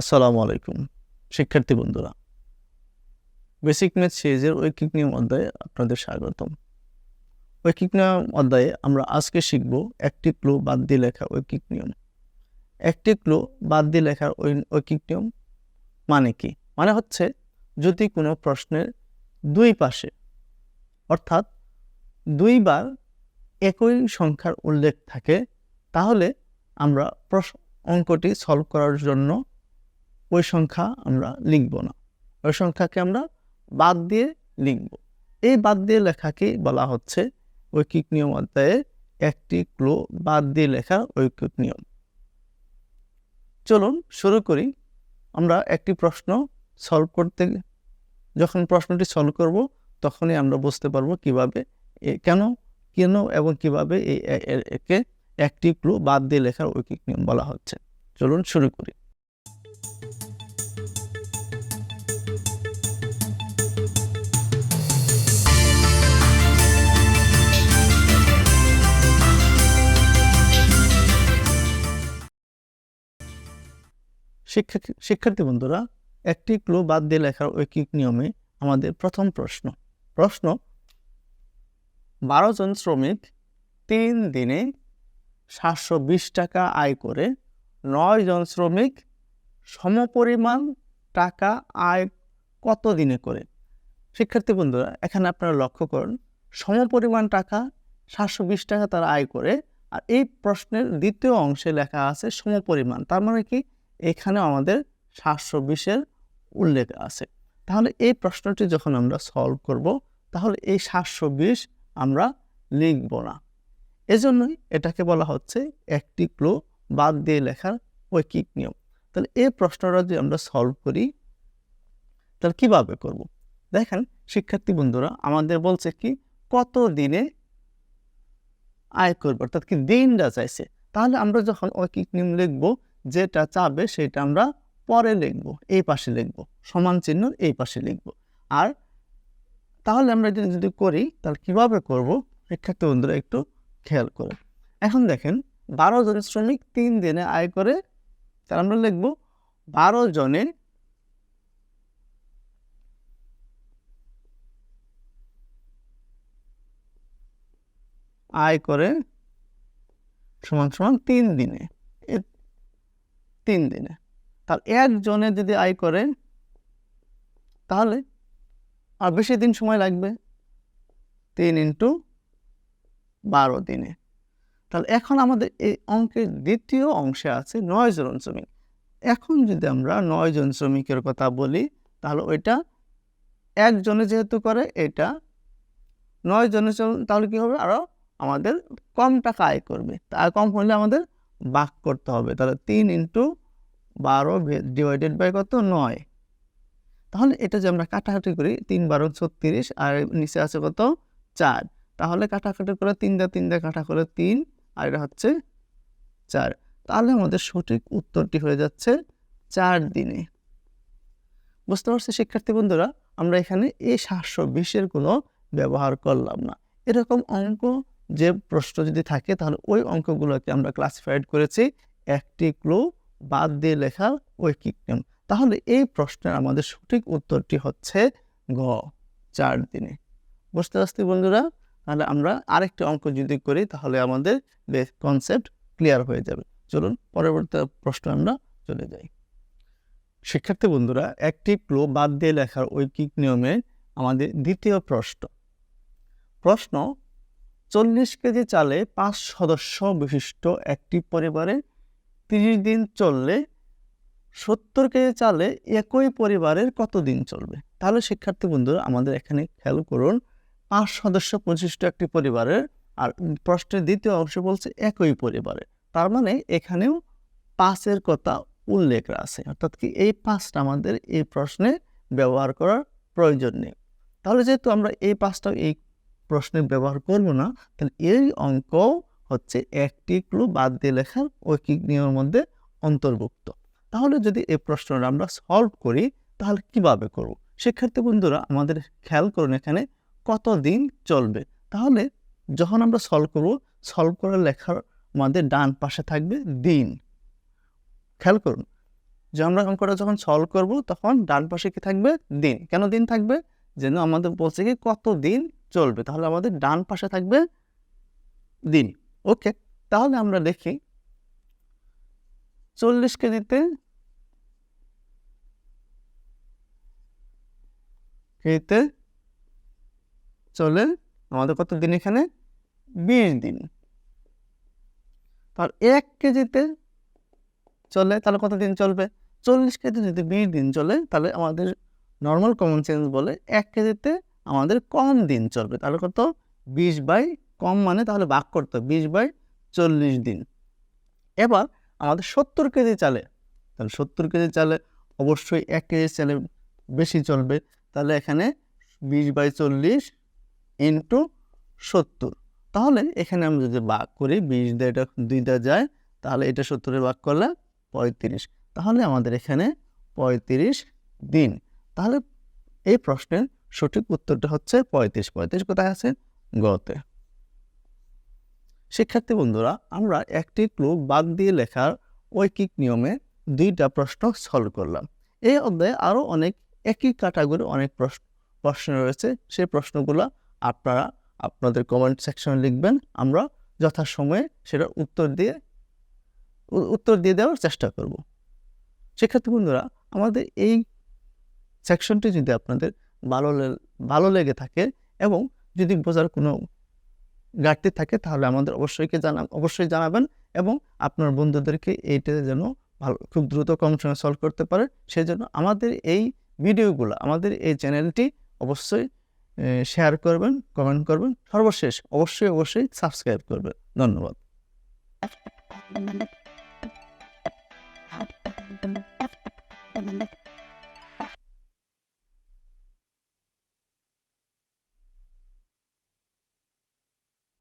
আসসালামু আলাইকুম, শিক্ষার্থী বন্ধুরা। বেসিক ম্যাথ সিরিজের ঐকিক নিয়ম অধ্যায়ে আপনাদের স্বাগতম। ঐকিক নিয়ম অধ্যায়ে আমরা আজকে শিখব একটি ক্লু বাদ দিয়ে লেখা ঐকিক নিয়ম। একটি ক্লু বাদ দিয়ে লেখার ঐকিক নিয়ম মানে কি? মানে হচ্ছে যদি কোনো প্রশ্নের দুই পাশে, অর্থাৎ দুইবার একই সংখ্যার উল্লেখ থাকে, তাহলে আমরা প্রশ্ন, অঙ্কটি সলভ করার জন্য ওই সংখ্যা আমরা লিখব না। ওই সংখ্যাকে আমরা বাদ দিয়ে লিখব। এই বাদ দিয়ে লেখাকে বলা হচ্ছে ঐকিক নিয়ম অধ্যায়ে একটি ক্লো বাদ দিয়ে লেখা ঐকিক নিয়ম। চলুন শুরু করি। আমরা একটি প্রশ্ন সলভ করতে যখন প্রশ্নটি সলভ করব, তখনই আমরা বুঝতে পারব কীভাবে কেন কেন এবং কীভাবে এই একে একটি ক্লু বাদ দিয়ে লেখার ঐকিক নিয়ম বলা হচ্ছে। চলুন শুরু করি। শিক্ষা শিক্ষার্থী বন্ধুরা, একটি ক্লু বাদ দিয়ে লেখার ঐকিক নিয়মে আমাদের প্রথম প্রশ্ন। প্রশ্ন, বারো জন শ্রমিক তিন দিনে সাতশো বিশ টাকা আয় করে নয় জন শ্রমিক সমপরিমাণ টাকা আয় কত দিনে করে? শিক্ষার্থী বন্ধুরা, এখানে আপনারা লক্ষ্য করুন, সমপরিমাণ টাকা সাতশো বিশ টাকা তারা আয় করে, আর এই প্রশ্নের দ্বিতীয় অংশে লেখা আছে সমপরিমাণ। তার মানে কি? এখানে আমাদের সাতশো বিশের উল্লেখ আছে। তাহলে এই প্রশ্নটি যখন আমরা সলভ করব, তাহলে এই সাতশো বিশ আমরা লিখব না। এজন্যই এটাকে বলা হচ্ছে একটি ক্লো বাদ দিয়ে লেখার ঐকিক নিয়ম। তাহলে এই প্রশ্নটা যদি আমরা সলভ করি, তাহলে কীভাবে করব? দেখেন, শিক্ষার্থী বন্ধুরা, আমাদের বলছে কি, কত দিনে আয় করবে? অর্থাৎ কি দিনটা চাইছে? তাহলে আমরা যখন ঐকিক নিয়ম লিখব যেটা চাবে সেটা আমরা পরে লিখব, এই পাশে লিখব, সমান চিহ্ন এই পাশে লিখব। আর তাহলে আমরা যদি যদি করি, তাহলে কীভাবে করব? শিক্ষার্থী বন্ধুরা একটু খেয়াল করে এখন দেখেন, বারো জন শ্রমিক তিন দিনে আয় করে, তাহলে আমরা লিখব বারো জনে আয় করে সমান সমান তিন দিনে। তিন দিনে। তার একজনে যদি আয় করে, তাহলে আর বেশি দিন সময় লাগবে। তিন ইন্টু বারো দিনে। তাহলে এখন আমাদের এই অঙ্কের দ্বিতীয় অংশে আছে নয় জন শ্রমিক। এখন যদি আমরা নয় জন শ্রমিকের কথা বলি, তাহলে ওইটা একজনে যেহেতু করে, এটা নয় জনে চল- তাহলে কী হবে? আরও আমাদের কম টাকা আয় করবে। তা কম হলে আমাদের ভাগ করতে হবে। তাহলে তিন ইন্টু বারো ডিভাইডেড বাই কত? নয়। তাহলে এটা যে আমরা কাটাকাটি করি, তিন বারো ছত্রিশ, আর নিচে আছে কত? চার। তাহলে কাটাকাটি করে তিন দা তিন দা কাটা করে তিন, আর এটা হচ্ছে চার। তাহলে আমাদের সঠিক উত্তরটি হয়ে যাচ্ছে চার দিনে। বুঝতে পারছি শিক্ষার্থী বন্ধুরা? আমরা এখানে এই সাতশো বিশের কোনো ব্যবহার করলাম না। এরকম অঙ্ক যে প্রশ্ন যদি থাকে, তাহলে ওই অঙ্কগুলোকে আমরা ক্লাসিফাইড করেছি। একটি ক্লু বাদ দিয়ে লেখা ঐকিক নিয়ম। তাহলে এই প্রশ্নের আমাদের সঠিক উত্তরটি হচ্ছে গ, চার দিনে। বুঝতে পারছি বন্ধুরা? তাহলে আমরা আরেকটি অঙ্ক যদি করি, তাহলে আমাদের কনসেপ্ট ক্লিয়ার হয়ে যাবে। চলুন, পরবর্তী প্রশ্ন আমরা চলে যাই। শিক্ষার্থী বন্ধুরা, একটি ক্লু বাদ দিয়ে লেখার ঐকিক নিয়মে আমাদের দ্বিতীয় প্রশ্ন। প্রশ্ন চল্লিশ কেজি চালে পাঁচ সদস্য বিশিষ্ট একটি পরিবারে তিরিশ দিন চললে সত্তর কেজি চালে একই পরিবারের কত দিন চলবে? তাহলে শিক্ষার্থী বন্ধুরা, আমাদের এখানে খেয়াল করুন, পাঁচ সদস্য বিশিষ্ট একটি পরিবারের আর প্রশ্নের দ্বিতীয় অংশ বলছে একই পরিবারে। তার মানে এখানেও পাঁচের কথা উল্লেখ আছে। অর্থাৎ কি এই পাঁচটা আমাদের এই প্রশ্নে ব্যবহার করার প্রয়োজন নেই। তাহলে যেহেতু আমরা এই পাঁচটা এই প্রশ্নে ব্যবহার করব না, তাহলে এই অঙ্ক হচ্ছে একটি ক্লু বাদ দিয়ে লেখার ঐকিক নিয়মের মধ্যে অন্তর্ভুক্ত। তাহলে যদি এই প্রশ্নটা আমরা সলভ করি, তাহলে কীভাবে করব? শিক্ষার্থী বন্ধুরা, আমাদের খেয়াল করুন এখানে কত দিন চলবে। তাহলে যখন আমরা সলভ করব সলভ করে লেখার আমাদের ডান পাশে থাকবে দিন। খেয়াল করুন, যে আমরা অঙ্কটা যখন সলভ করব, তখন ডান পাশে কি থাকবে? দিন। কেন দিন থাকবে? যেন আমাদের বলছে কি কত দিন চলবে। তাহলে আমাদের ডান পাশে থাকবে দিন। ওকে, তাহলে আমরা দেখি চল্লিশ কেজিতে কেজিতে চলে আমাদের কত দিন এখানে? বিশ দিন। তার এক কেজিতে চলে তাহলে কত দিন চলবে? চল্লিশ কেজি যদি বিশ দিন চলে তাহলে আমাদের নর্মাল কমন সেন্স বলে এক কেজিতে আমাদের কম দিন চলবে। তাহলে কত? বিশ বাই কম মানে তাহলে ভাগ করতে বিশ বাই চল্লিশ দিন। এবার আমাদের সত্তর কেজি চালে, তাহলে সত্তর কেজি চালে অবশ্যই এক কেজি চালে বেশি চলবে। তাহলে এখানে বিশ বাই চল্লিশ ইন্টু সত্তর। তাহলে এখানে আমি যদি ভাগ করি, বিশ দিয়ে এটা দুই যায়, তাহলে এটা সত্তরে ভাগ করলে পঁয়ত্রিশ। তাহলে আমাদের এখানে পঁয়ত্রিশ দিন। তাহলে এই প্রশ্নের সঠিক উত্তরটা হচ্ছে পঁয়ত্রিশ। পঁয়ত্রিশ কোথায় আছে? গতে। শিক্ষার্থী বন্ধুরা, আমরা একটি ক্লু বাদ দিয়ে লেখার ঐকিক নিয়মে দুইটা প্রশ্ন সলভ করলাম। এই অধ্যায়ে আরও অনেক একই ক্যাটাগরি অনেক প্রশ্ন প্রশ্ন রয়েছে। সেই প্রশ্নগুলো আপনারা আপনাদের কমেন্ট সেকশনে লিখবেন। আমরা যথাসময়ে সেটার উত্তর দিয়ে উত্তর দিয়ে দেওয়ার চেষ্টা করব। শিক্ষার্থী বন্ধুরা, আমাদের এই সেকশনটি যদি আপনাদের ভালো ভালো লেগে থাকে এবং যদি বোঝার কোনো ঘাটতি থাকে তাহলে আমাদের অবশ্যই জানা, অবশ্যই জানাবেন এবং আপনার বন্ধুদেরকে এইটা যেন ভালো, খুব দ্রুত কম সময়ে সলভ করতে পারে। সেই জন্য আমাদের এই ভিডিওগুলো, আমাদের এই চ্যানেলটি অবশ্যই শেয়ার করবেন কমেন্ট করবেন। সর্বশেষ অবশ্যই অবশ্যই সাবস্ক্রাইব করবেন। ধন্যবাদ।